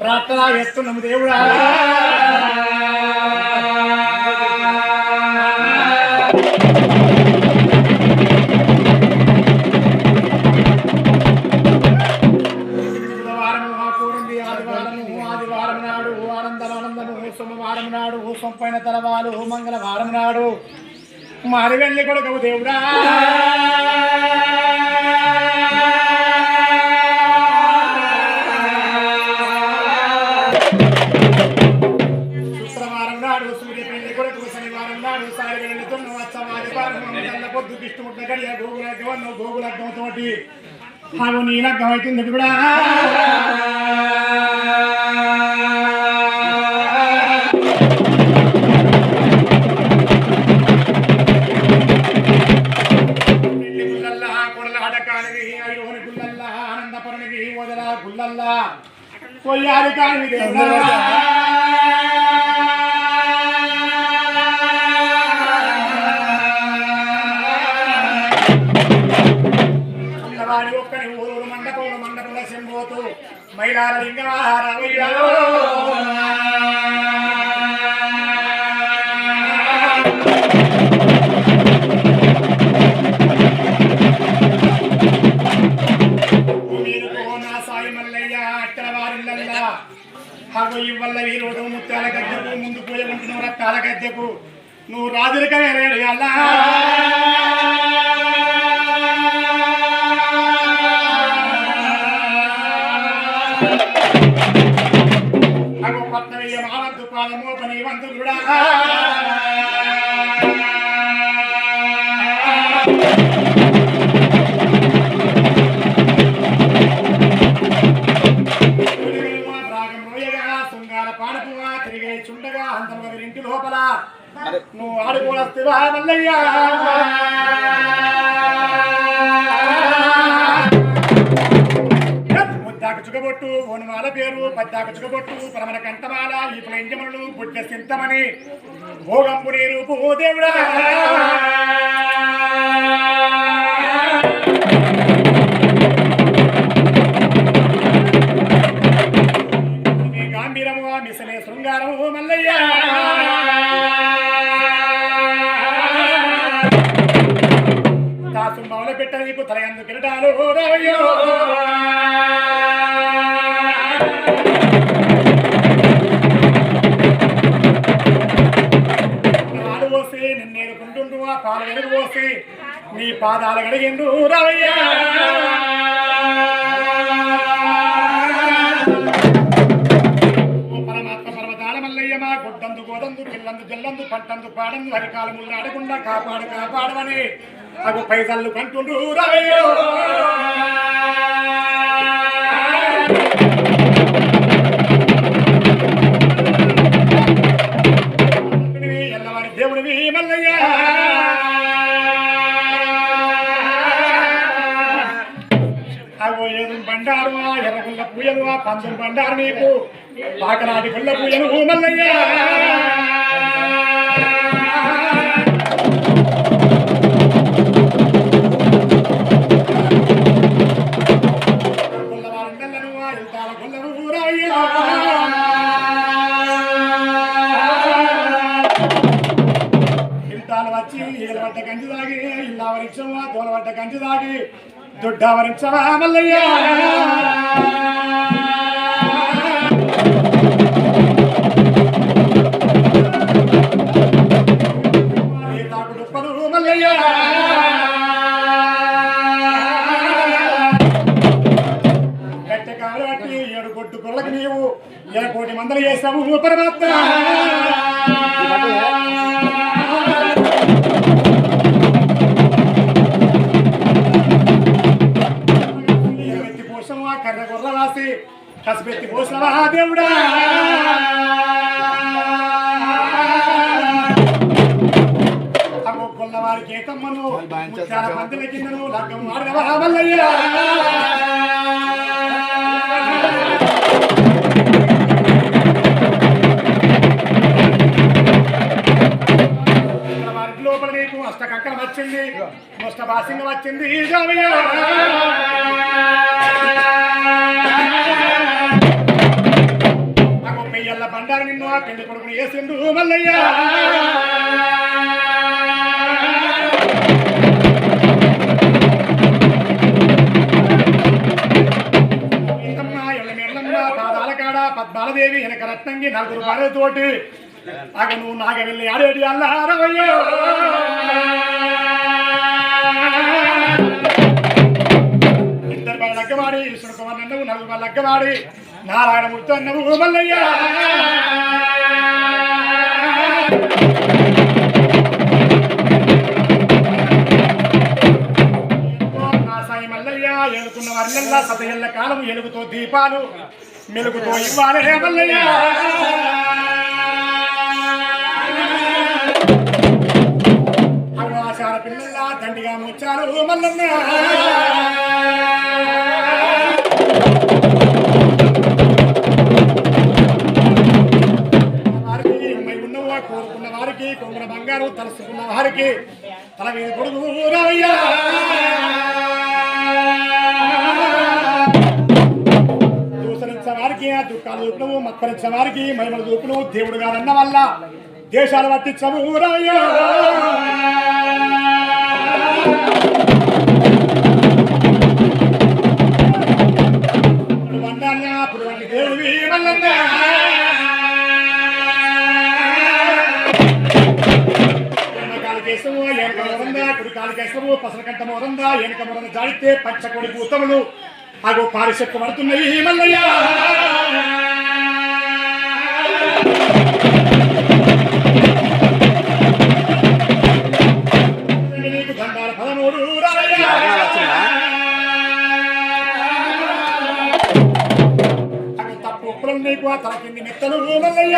ప్రార్థన చేస్తున్నాము దేవుడా. ఆ ఆదివారం నాడు ఆనందం సోమవారం నాడు సొంపైన తలవాలు మంగళవారం నాడు. మరి వెళ్ళి కొడుకు దేవుడా. ఆదివారం తెల్ల పొద్దు కిష్టుముట్ల గడియ గోగులగ్గం గోగులగ్గం తోటి అవు నీ లగ్గం అవుతుంది కూడా. పెళ్ళి గుల్లల్లా కొడల అడకానివి ఐరోని గుల్లల్లా ఆనందపరునివి వదల గుల్లల్లా. కొయ్యాలి కానివి దేవుడా వాడి ఒక్కని ఊరు మండపములు మండపంలో శంభోతు మైలార లింగమాహారవయ్యాలో నా సాయి మల్లయ్య ఇవ్వల్ల వీరుడు ముత్యాల గద్దెకు ముందు పూజ ఉంటున్నావు రక్తాల గద్దెకు. నువ్వు రాజులకమే రేడు అల్లా పాదమో చుండగా అంతమగ ఇంటి లోపల నువ్వు ఆడుకోవస్తువా మల్లయ్యా చుగబొట్టు ఓనుమాల పేరు పద్దాకు చుగబొట్టు పరమన కంఠమాల ఈ పులంజములు బుడ్డ సింతమని. భోగంపు నీ రూపు దేవుడా. నీ గాంభీరము మిసలే శృంగారము మల్లయ్య. పెట్ట నీకు తలయందు కిరటాలు రావయ్యో. పాలు పోసి నీ పాదాలు గడిగిండు రవయ్యా. మా గుడ్డందు గోదందు పిల్లందు జల్లందు పట్టందు పాడందు హరికాలములు ఆడకుండా కాపాడు కాపాడమని అగు పైసలు కంటుండు రవయ్యో. బండారు ఎర్రగుల్ల పూయలు పంచం పందులు బండారు నీకు. పాకనాటి గుల్ల పూయలు మల్లయ్య. దొడ్డావరించవా మల్లయ్య ఏడు కొట్టు కొళ్ళకి నీవు ఏ కోటి మందలు చేస్తావు పరమాత్మ. కసిపెత్తి పోషవా దేవుడా! కిందను లగ్గం మల్లయ్య లోపల నీకు వచ్చింది. ముష్ట భాసింగం వచ్చింది. రామయ్య తెల్ల బండారు నిన్ను ఆ పెళ్ళి కొడుకుని వేసిండు మల్లయ్య. పద్మాలదేవి వెనక రత్నంగి నలుగురు భార్యతోటి అగ నువ్వు నాగ వెళ్ళి ఆడేటి అల్లారవయ్యో ఇద్దరు బాల లగ్గవాడి విష్ణు కుమార్ నలుగురు బాల లగ్గవాడి నారాయణమూర్తి అన్నవు మల్లయ్య నా ఏలుకున్న వారిల్లా సతయల్ల కాలము ఎలుగుతో దీపాలు మెలుగుతో ఇవ్వాలే మల్లయ్య. అగవాసార పిల్లల్లా దండిగా ముచ్చారు మల్లన్న. తల మీద కొడుకు రావయ్యా వారికి ఆ దుఃఖాలు చూపును మత్పరించే వారికి మహిమలు చూపును దేవుడు గారన్న వల్ల దేశాలు పట్టించము రాయ్యా వండాల పురుగు దేవుడివి కేశవ ఏనక మోరంద కుడికాలు కేశవు పసలకంట మోరంద ఏనక మోరంద జాడితే పచ్చకొడి పూతములు అగో పారిశక్తి పడుతున్నాయి మల్లయ్య నీకు ఆ తల కింది మెత్తను మల్లయ్య.